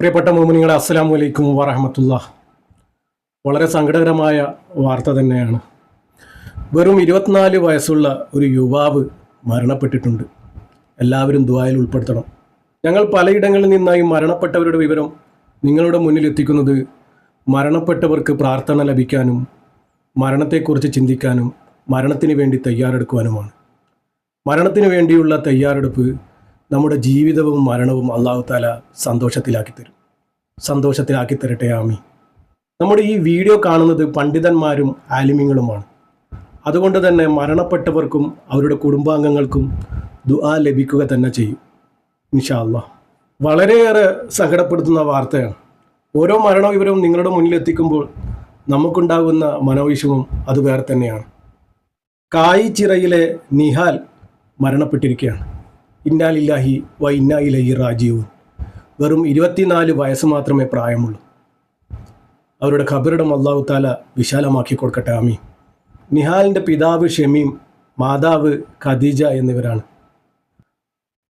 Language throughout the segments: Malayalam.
പ്രിയപ്പെട്ട മോമിനികളെ അസ്സാം വലൈക്കും വറഹമത്തുള്ള വളരെ സങ്കടകരമായ വാർത്ത തന്നെയാണ്. വെറും ഇരുപത്തിനാല് വയസ്സുള്ള ഒരു യുവാവ് മരണപ്പെട്ടിട്ടുണ്ട്. എല്ലാവരും ദുബായിൽ ഉൾപ്പെടുത്തണം. ഞങ്ങൾ പലയിടങ്ങളിൽ നിന്നായി മരണപ്പെട്ടവരുടെ വിവരം നിങ്ങളുടെ മുന്നിൽ എത്തിക്കുന്നത് മരണപ്പെട്ടവർക്ക് പ്രാർത്ഥന ലഭിക്കാനും മരണത്തെക്കുറിച്ച് ചിന്തിക്കാനും മരണത്തിന് വേണ്ടി തയ്യാറെടുക്കുവാനുമാണ്. മരണത്തിന് വേണ്ടിയുള്ള തയ്യാറെടുപ്പ് നമ്മുടെ ജീവിതവും മരണവും അള്ളാഹു താല സന്തോഷത്തിലാക്കി തരും. സന്തോഷത്തിലാക്കി തരട്ടെ ആമി നമ്മുടെ ഈ വീഡിയോ കാണുന്നത് പണ്ഡിതന്മാരും ആലിമ്യങ്ങളുമാണ്. അതുകൊണ്ട് തന്നെ മരണപ്പെട്ടവർക്കും അവരുടെ കുടുംബാംഗങ്ങൾക്കും ദുആ ലഭിക്കുക തന്നെ ചെയ്യും ഇൻഷാ വളരെയേറെ സങ്കടപ്പെടുത്തുന്ന വാർത്തയാണ്. ഓരോ മരണവിവരവും നിങ്ങളുടെ മുന്നിൽ എത്തിക്കുമ്പോൾ നമുക്കുണ്ടാകുന്ന മനോവിഷമം അത് വേറെ തന്നെയാണ്. കായിച്ചിറയിലെ നിഹാൽ മരണപ്പെട്ടിരിക്കുകയാണ്. ഇന്നാലില്ലാഹി വ ഇന്നായിലഹി റാജീവും വെറും ഇരുപത്തിനാല് വയസ്സ് മാത്രമേ പ്രായമുള്ളൂ. അവരുടെ ഖബറിടം അള്ളാഹു താല വിശാലമാക്കി കൊടുക്കട്ടെ ആമീൻ. നിഹാലിന്റെ പിതാവ് ഷമീം മാതാവ് ഖദീജ എന്നിവരാണ്.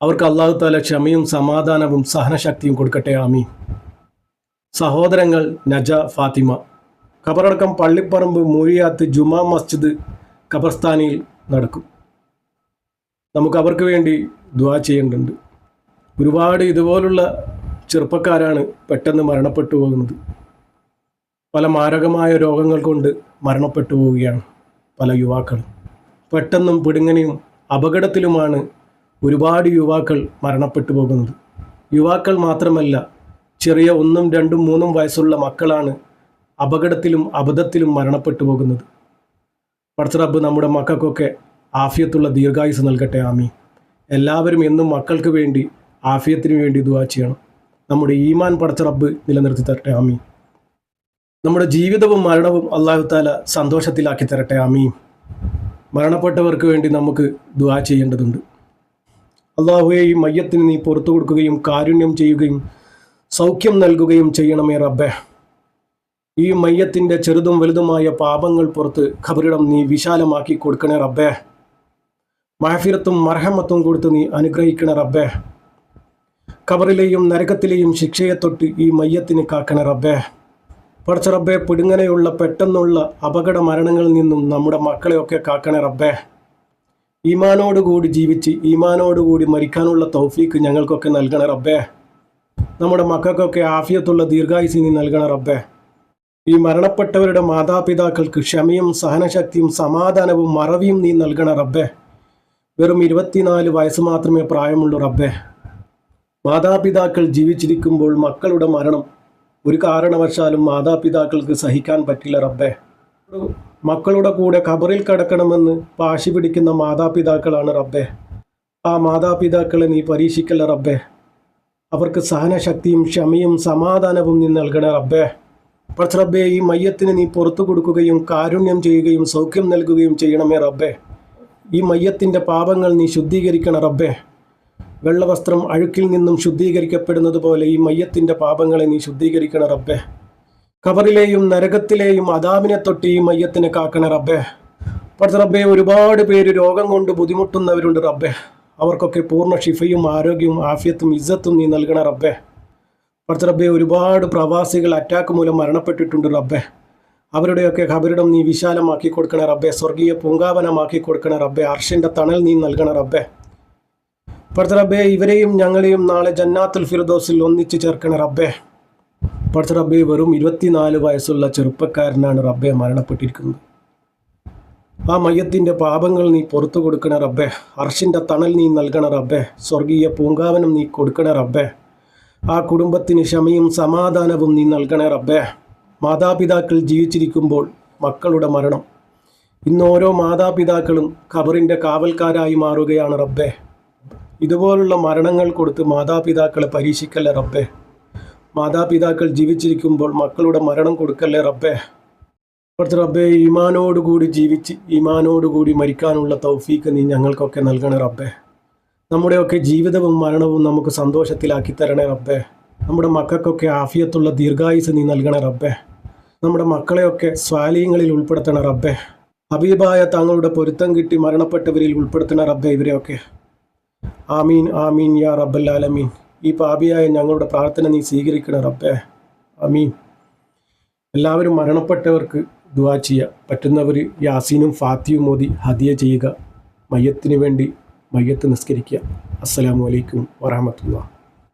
അവർക്ക് അള്ളാഹു താല ക്ഷമയും സമാധാനവും സഹനശക്തിയും കൊടുക്കട്ടെ ആമീൻ. സഹോദരങ്ങൾ നജ ഫാത്തിമ. ഖബറടക്കം പള്ളിപ്പറമ്പ് മൂഴിയാത്ത് ജുമാ മസ്ജിദ് ഖബർസ്ഥാനിയിൽ നടക്കും. നമുക്ക് അവർക്ക് വേണ്ടി ദ്വാ ചെയ്യേണ്ടതുണ്ട്. ഒരുപാട് ഇതുപോലുള്ള ചെറുപ്പക്കാരാണ് പെട്ടെന്ന് മരണപ്പെട്ടു പോകുന്നത്. പല മാരകമായ രോഗങ്ങൾ കൊണ്ട് മരണപ്പെട്ടു പോവുകയാണ് പല യുവാക്കളും. പെട്ടെന്നും പിടുങ്ങനെയും അപകടത്തിലുമാണ് ഒരുപാട് യുവാക്കൾ മരണപ്പെട്ടു പോകുന്നത്. യുവാക്കൾ മാത്രമല്ല ചെറിയ ഒന്നും രണ്ടും മൂന്നും വയസ്സുള്ള മക്കളാണ് അപകടത്തിലും അബദ്ധത്തിലും മരണപ്പെട്ടു പോകുന്നത്. പടച്ചറബ് നമ്മുടെ മക്കൾക്കൊക്കെ ആഫിയത്തുള്ള ദീർഘായുസ് നൽകട്ടെ ആമി എല്ലാവരും എന്നും മക്കൾക്ക് വേണ്ടി ആഫിയത്തിന് വേണ്ടി ദുവാ ചെയ്യണം. നമ്മുടെ ഈമാൻ പടച്ച റബ്ബ് നിലനിർത്തി തരട്ടെ ആമി നമ്മുടെ ജീവിതവും മരണവും അള്ളാഹു താല സന്തോഷത്തിലാക്കി തരട്ടെ ആമീൻ. മരണപ്പെട്ടവർക്ക് വേണ്ടി നമുക്ക് ദുവാ ചെയ്യേണ്ടതുണ്ട്. അള്ളാഹുയെ ഈ മയ്യത്തിന് നീ പുറത്തു കൊടുക്കുകയും കാരുണ്യം ചെയ്യുകയും സൗഖ്യം നൽകുകയും ചെയ്യണമേ റബ്ബെ. ഈ മയ്യത്തിന്റെ ചെറുതും വലുതുമായ പാപങ്ങൾ പുറത്ത് ഖബറിടം നീ വിശാലമാക്കി കൊടുക്കണേ റബ്ബേ. മഹഫിറത്തും മർഹമത്തും കൊടുത്ത് നീ അനുഗ്രഹിക്കണ റബ്ബേ. കബറിലെയും നരകത്തിലെയും ശിക്ഷയെ തൊട്ട് ഈ മയ്യത്തിന് കാക്കണ റബ്ബേ. പഠിച്ച റബ്ബെ പിടുങ്ങനെയുള്ള പെട്ടെന്നുള്ള അപകട മരണങ്ങളിൽ നിന്നും നമ്മുടെ മക്കളെയൊക്കെ കാക്കണ റബ്ബേ. ഈമാനോടുകൂടി ജീവിച്ച് ഈമാനോടുകൂടി മരിക്കാനുള്ള തൗഫീക്ക് ഞങ്ങൾക്കൊക്കെ നൽകണ റബ്ബേ. നമ്മുടെ മക്കൾക്കൊക്കെ ആഫിയത്തുള്ള ദീർഘായുസി നീ നൽകണേ റബ്ബേ. ഈ മരണപ്പെട്ടവരുടെ മാതാപിതാക്കൾക്ക് ക്ഷമയും സഹനശക്തിയും സമാധാനവും മറവിയും നീ നൽകണ റബ്ബേ. വെറും ഇരുപത്തിനാല് വയസ്സ് മാത്രമേ പ്രായമുള്ളൂ റബ്ബേ. മാതാപിതാക്കൾ ജീവിച്ചിരിക്കുമ്പോൾ മക്കളുടെ മരണം ഒരു കാരണവശാലും മാതാപിതാക്കൾക്ക് സഹിക്കാൻ പറ്റില്ല റബ്ബേ. മക്കളുടെ കൂടെ ഖബറിൽ കിടക്കണമെന്ന് വാശി പിടിക്കുന്ന മാതാപിതാക്കളാണ് റബ്ബേ. ആ മാതാപിതാക്കളെ നീ പരീക്ഷിക്കല്ല റബ്ബേ. അവർക്ക് സഹനശക്തിയും ക്ഷമയും സമാധാനവും നീ നൽകണേ റബ്ബേ. പക്ഷെ റബ്ബേ ഈ മയ്യത്തിന് നീ പുറത്തു കൊടുക്കുകയും കാരുണ്യം ചെയ്യുകയും സൗഖ്യം നൽകുകയും ചെയ്യണമേ റബ്ബേ. ഈ മയ്യത്തിന്റെ പാപങ്ങൾ നീ ശുദ്ധീകരിക്കണം റബ്ബേ. വെള്ളവസ്ത്രം അഴുക്കിൽ നിന്നും ശുദ്ധീകരിക്കപ്പെടുന്നത് പോലെ ഈ മയ്യത്തിന്റെ പാപങ്ങളെ നീ ശുദ്ധീകരിക്കണം റബ്ബേ. കബറിലെയും നരകത്തിലെയും അദാമിനെ തൊട്ട് ഈ മയ്യത്തിനെ കാക്കണം റബ്ബേ. പഠിച്ച റബ്ബെ ഒരുപാട് പേര് രോഗം കൊണ്ട് ബുദ്ധിമുട്ടുന്നവരുണ്ട് റബ്ബേ. അവർക്കൊക്കെ പൂർണ ഷിഫയും ആരോഗ്യവും ആഫിയത്തും ഇജ്ജത്തും നീ നൽകണ റബ്ബേ. പഠിച്ച റബ്ബെ ഒരുപാട് പ്രവാസികൾ അറ്റാക്ക് മൂലം മരണപ്പെട്ടിട്ടുണ്ട് റബ്ബെ. അവരുടെയൊക്കെ ഖബരിടം നീ വിശാലമാക്കി കൊടുക്കണ റബ്ബെ. സ്വർഗീയ പൂങ്കാവനമാക്കി കൊടുക്കണ റബ്ബെ. അർഷിന്റെ തണൽ നീ നൽകണ റബ്ബെ. പടുത്ത റബ്ബെ ഇവരെയും ഞങ്ങളെയും നാളെ ജന്നാത്തുൽ ഫിർദോസിൽ ഒന്നിച്ചു ചേർക്കണ റബ്ബെ. പടുത്ത റബ്ബെ വെറും ഇരുപത്തിനാല് വയസ്സുള്ള ചെറുപ്പക്കാരനാണ് റബ്ബെ മരണപ്പെട്ടിരിക്കുന്നത്. ആ മയ്യത്തിന്റെ പാപങ്ങൾ നീ പുറത്തു കൊടുക്കണ റബ്ബെ. അർഷിന്റെ തണൽ നീ നൽകണ റബ്ബെ. സ്വർഗീയ പൂങ്കാവനം നീ കൊടുക്കണ റബ്ബെ. ആ കുടുംബത്തിന് ക്ഷമയും സമാധാനവും നീ നൽകണ റബ്ബേ. മാതാപിതാക്കൾ ജീവിച്ചിരിക്കുമ്പോൾ മക്കളുടെ മരണം. ഇന്ന് ഓരോ മാതാപിതാക്കളും ഖബറിന്റെ കാവൽക്കാരായി മാറുകയാണ് റബ്ബേ. ഇതുപോലുള്ള മരണങ്ങൾ കൊടുത്ത് മാതാപിതാക്കളെ പരീക്ഷിക്കല്ലേ റബ്ബേ? മാതാപിതാക്കൾ ജീവിച്ചിരിക്കുമ്പോൾ മക്കളുടെ മരണം കൊടുക്കല്ലേ റബ്ബേ? കുറച്ച് റബ്ബേ ഈമാനോടുകൂടി ജീവിച്ച് ഈമാനോടുകൂടി മരിക്കാനുള്ള തൗഫീക്ക് നീ ഞങ്ങൾക്കൊക്കെ നൽകണേ റബ്ബേ. നമ്മുടെയൊക്കെ ജീവിതവും മരണവും നമുക്ക് സന്തോഷത്തിലാക്കി തരണേ റബ്ബേ. നമ്മുടെ മക്കൾക്കൊക്കെ ആഫിയത്തുള്ള ദീർഘായുസ് നീ നൽകണ റബ്ബെ. നമ്മുടെ മക്കളെയൊക്കെ സ്വാലീയങ്ങളിൽ ഉൾപ്പെടുത്തണ റബ്ബെ. ഹബീബായ തങ്ങളുടെ പൊരുത്തം കിട്ടി മരണപ്പെട്ടവരിൽ ഉൾപ്പെടുത്തണ റബ്ബെ ഇവരെയൊക്കെ. ആമീൻ ആമീൻ യാ റബ്ബല്ലാലമീൻ ഈ പാപിയായ ഞങ്ങളുടെ പ്രാർത്ഥന നീ സ്വീകരിക്കണ റബ്ബെ. ആമീൻ. എല്ലാവരും മരണപ്പെട്ടവർക്ക് ദുവാ ചെയ്യുക പറ്റുന്നവർ യാസീനും ഫാത്തിയും മോദി ഹദിയ ചെയ്യുക. മയ്യത്തിന് വേണ്ടി മയ്യത്ത് നിസ്കരിക്കുക. അസ്സലാമു അലൈക്കും വറഹമത്തുള്ള